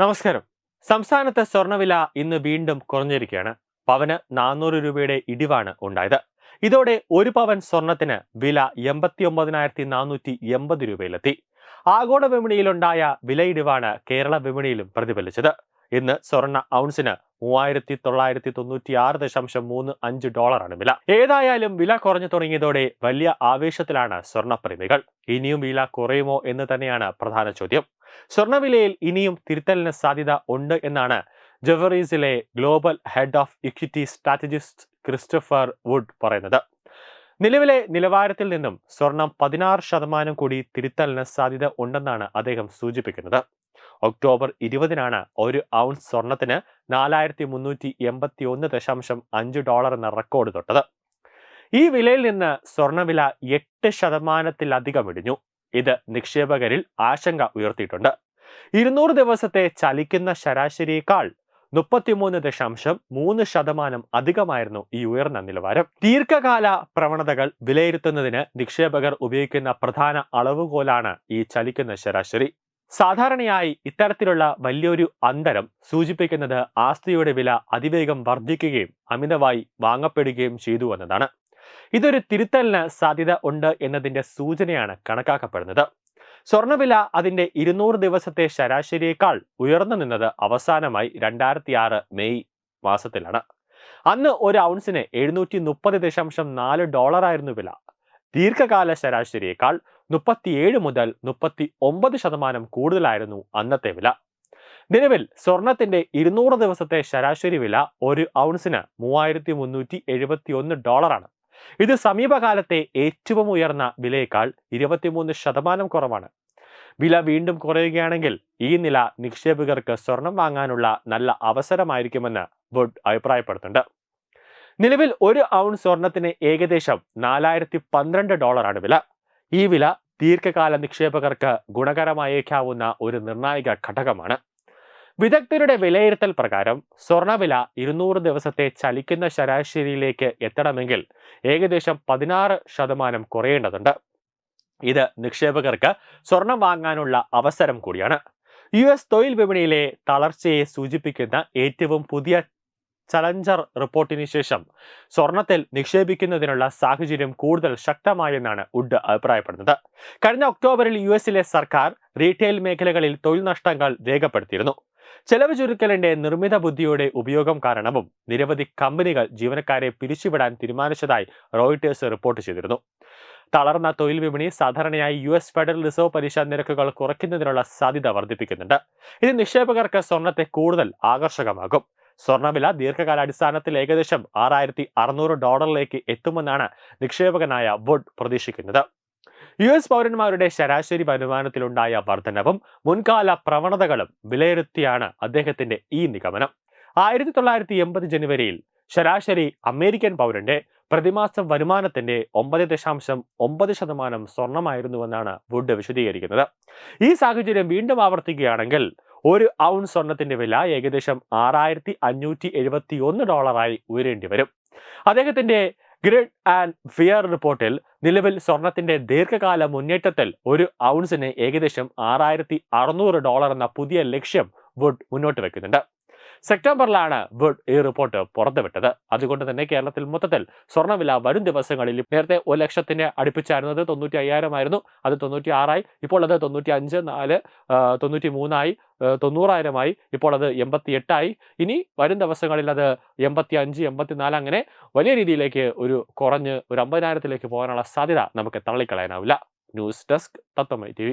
നമസ്കാരം. സംസ്ഥാനത്തെ സ്വർണവില ഇന്ന് വീണ്ടും കുറഞ്ഞിരിക്കുകയാണ്. പവന് നാനൂറ് രൂപയുടെ ഇടിവാണ് ഉണ്ടായത്. ഇതോടെ ഒരു പവൻ സ്വർണത്തിന് വില എൺപത്തി ഒമ്പതിനായിരത്തി നാനൂറ്റി എൺപത് രൂപയിലെത്തി. ആഗോള വിപണിയിലുണ്ടായ വിലയിടിവാണ് കേരള വിപണിയിലും പ്രതിഫലിച്ചത്. ഇന്ന് സ്വർണ ഔൺസിന് മൂവായിരത്തി തൊള്ളായിരത്തി തൊണ്ണൂറ്റി ആറ് ദശാംശം മൂന്ന് അഞ്ച് ഡോളറാണ് വില. ഏതായാലും വില കുറഞ്ഞു തുടങ്ങിയതോടെ വലിയ ആവേശത്തിലാണ് സ്വർണപ്രേമികൾ. ഇനിയും വില കുറയുമോ എന്ന് തന്നെയാണ് പ്രധാന ചോദ്യം. സ്വർണവിലയിൽ ഇനിയും തിരുത്തലിന് സാധ്യത ഉണ്ട് എന്നാണ് ജവറീസിലെ global head of equity strategist Christopher Wood പറയുന്നത്. നിലവിലെ നിലവാരത്തിൽ നിന്നും സ്വർണം പതിനാറ് ശതമാനം കൂടി തിരുത്തലിന് സാധ്യത ഉണ്ടെന്നാണ് അദ്ദേഹം സൂചിപ്പിക്കുന്നത്. ഒക്ടോബർ ഇരുപതിനാണ് ഒരു ഔൺസ് സ്വർണത്തിന് നാലായിരത്തി മുന്നൂറ്റി എൺപത്തി ഒന്ന് ദശാംശം അഞ്ച് ഡോളർ എന്ന റെക്കോർഡ് തൊട്ടത്. ഈ വിലയിൽ നിന്ന് സ്വർണവില എട്ട് ശതമാനത്തിലധികം ഇടിഞ്ഞു. ഇത് നിക്ഷേപകരിൽ ആശങ്ക ഉയർത്തിയിട്ടുണ്ട്. ഇരുന്നൂറ് ദിവസത്തെ ചലിക്കുന്ന ശരാശരിയേക്കാൾ മുപ്പത്തിമൂന്ന് ദശാംശം മൂന്ന് ശതമാനം അധികമായിരുന്നു ഈ ഉയർന്ന നിലവാരം. ദീർഘകാല പ്രവണതകൾ വിലയിരുത്തുന്നതിന് നിക്ഷേപകർ ഉപയോഗിക്കുന്ന പ്രധാന അളവുകോലാണ് ഈ ചലിക്കുന്ന ശരാശരി. സാധാരണയായി ഇത്തരത്തിലുള്ള വലിയൊരു അന്തരം സൂചിപ്പിക്കുന്നത് ആസ്തിയുടെ വില അതിവേഗം വർദ്ധിക്കുകയും അമിതമായി വാങ്ങപ്പെടുകയും ചെയ്തു എന്നതാണ്. ഇതൊരു തിരുത്തലിന് സാധ്യത ഉണ്ട് എന്നതിന്റെ സൂചനയാണ് കണക്കാക്കപ്പെടുന്നത്. സ്വർണവില അതിന്റെ ഇരുന്നൂറ് ദിവസത്തെ ശരാശരിയേക്കാൾ ഉയർന്നു നിന്നത് അവസാനമായി രണ്ടായിരത്തി ആറ് മെയ് മാസത്തിലാണ്. അന്ന് ഒരു ഔൺസിന് എഴുന്നൂറ്റി മുപ്പത് ദശാംശം നാല് ഡോളറായിരുന്നു വില. ദീർഘകാല ശരാശരിയേക്കാൾ മുപ്പത്തിയേഴ് മുതൽ മുപ്പത്തി ഒമ്പത് ശതമാനം കൂടുതലായിരുന്നു അന്നത്തെ വില. നിലവിൽ സ്വർണത്തിന്റെ ഇരുന്നൂറ് ദിവസത്തെ ശരാശരി വില ഒരു ഔൺസിന് മൂവായിരത്തി മുന്നൂറ്റി എഴുപത്തി ഒന്ന് ഡോളറാണ്. ഇത് സമീപകാലത്തെ ഏറ്റവും ഉയർന്ന വിലയേക്കാൾ ഇരുപത്തിമൂന്ന് ശതമാനം കുറവാണ്. വില വീണ്ടും കുറയുകയാണെങ്കിൽ ഈ നില നിക്ഷേപകർക്ക് സ്വർണം വാങ്ങാനുള്ള നല്ല അവസരമായിരിക്കുമെന്ന് വുഡ് അഭിപ്രായപ്പെടുന്നുണ്ട്. നിലവിൽ ഒരു ഔൺസ് സ്വർണത്തിന് ഏകദേശം നാലായിരത്തി പന്ത്രണ്ട് ഡോളറാണ് വില. ഈ വില ദീർഘകാല നിക്ഷേപകർക്ക് ഗുണകരമായേക്കാവുന്ന ഒരു നിർണായക ഘടകമാണ്. വിദഗ്ധരുടെ വിലയിരുത്തൽ പ്രകാരം സ്വർണവില ഇരുന്നൂറ് ദിവസത്തെ ചലിക്കുന്ന ശരാശരിയിലേക്ക് എത്തണമെങ്കിൽ ഏകദേശം പതിനാറ് ശതമാനം കുറയേണ്ടതുണ്ട്. ഇത് നിക്ഷേപകർക്ക് സ്വർണം വാങ്ങാനുള്ള അവസരം കൂടിയാണ്. യു എസ് തൊഴിൽ വിപണിയിലെ തളർച്ചയെ സൂചിപ്പിക്കുന്ന ഏറ്റവും പുതിയ ചലഞ്ചർ റിപ്പോർട്ടിന് ശേഷം സ്വർണത്തിൽ നിക്ഷേപിക്കുന്നതിനുള്ള സാഹചര്യം കൂടുതൽ ശക്തമായെന്നാണ് ഉഡ് അഭിപ്രായപ്പെടുന്നത്. കഴിഞ്ഞ ഒക്ടോബറിൽ യു എസിലെ സർക്കാർ റീറ്റെയിൽ മേഖലകളിൽ തൊഴിൽ നഷ്ടങ്ങൾ രേഖപ്പെടുത്തിയിരുന്നു. ചെലവ് ചുരുക്കലിന്റെ നിർമ്മിത ബുദ്ധിയുടെ ഉപയോഗം കാരണവും നിരവധി കമ്പനികൾ ജീവനക്കാരെ പിരിച്ചുവിടാൻ തീരുമാനിച്ചതായി റോയിട്ടേഴ്സ് റിപ്പോർട്ട് ചെയ്തിരുന്നു. തളർന്ന തൊഴിൽ വിപണി സാധാരണയായി യു എസ് ഫെഡറൽ റിസർവ് പലിശ നിരക്കുകൾ കുറയ്ക്കുന്നതിനുള്ള സാധ്യത വർദ്ധിപ്പിക്കുന്നുണ്ട്. ഇത് നിക്ഷേപകർക്ക് സ്വർണത്തെ കൂടുതൽ ആകർഷകമാകും സ്വർണവില ദീർഘകാലാടിസ്ഥാനത്തിൽ ഏകദേശം ആറായിരത്തി അറുന്നൂറ് ഡോളറിലേക്ക് എത്തുമെന്നാണ് നിക്ഷേപകനായ വുഡ് പ്രതീക്ഷിക്കുന്നത്. യു എസ് പൗരന്മാരുടെ ശരാശരി വരുമാനത്തിലുണ്ടായ വർധനവും മുൻകാല പ്രവണതകളും വിലയിരുത്തിയാണ് അദ്ദേഹത്തിന്റെ ഈ നിഗമനം. ആയിരത്തി തൊള്ളായിരത്തി എൺപത് ജനുവരിയിൽ ശരാശരി അമേരിക്കൻ പൗരന്റെ പ്രതിമാസ വരുമാനത്തിന്റെ ഒമ്പത് ദശാംശം ഒമ്പത് ശതമാനം സ്വർണമായിരുന്നുവെന്നാണ് വുഡ് വിശദീകരിക്കുന്നത്. ഈ സാഹചര്യം വീണ്ടും ആവർത്തിക്കുകയാണെങ്കിൽ ഒരു ഔൺ സ്വർണത്തിന്റെ വില ഏകദേശം ആറായിരത്തി അഞ്ഞൂറ്റി എഴുപത്തി ഒന്ന് ഡോളറായി ഉയരേണ്ടി വരും. അദ്ദേഹത്തിന്റെ ഗ്രിഡ് ആൻഡ് ഫിയർ റിപ്പോർട്ടിൽ നിലവിൽ സ്വർണത്തിന്റെ ദീർഘകാല മുന്നേറ്റത്തിൽ ഒരു ഔൺസിന് ഏകദേശം ആറായിരത്തി അറുന്നൂറ് ഡോളർ എന്ന പുതിയ ലക്ഷ്യം വുഡ് മുന്നോട്ട് വെക്കുന്നുണ്ട്. സെപ്റ്റംബറിലാണ് വുഡ് ഈ റിപ്പോർട്ട് പുറത്തുവിട്ടത്. അതുകൊണ്ട് തന്നെ കേരളത്തിൽ മൊത്തത്തിൽ സ്വർണവില വരും ദിവസങ്ങളിൽ നേരത്തെ ഒരു ലക്ഷത്തിന് അടുപ്പിച്ചായിരുന്നത് തൊണ്ണൂറ്റി അയ്യായിരമായിരുന്നു അത് തൊണ്ണൂറ്റി ആറായി ഇപ്പോൾ അത് തൊണ്ണൂറ്റി അഞ്ച് നാല് തൊണ്ണൂറ്റി മൂന്നായി തൊണ്ണൂറായിരമായി ഇപ്പോൾ അത് എൺപത്തി എട്ടായി ഇനി വരും ദിവസങ്ങളിൽ അത് എൺപത്തി അഞ്ച് എൺപത്തിനാല് അങ്ങനെ വലിയ രീതിയിലേക്ക് ഒരു കുറഞ്ഞ് ഒരു അമ്പതിനായിരത്തിലേക്ക് പോകാനുള്ള സാധ്യത നമുക്ക് തള്ളിക്കളയാനാവില്ല. News desk Tatwamayi T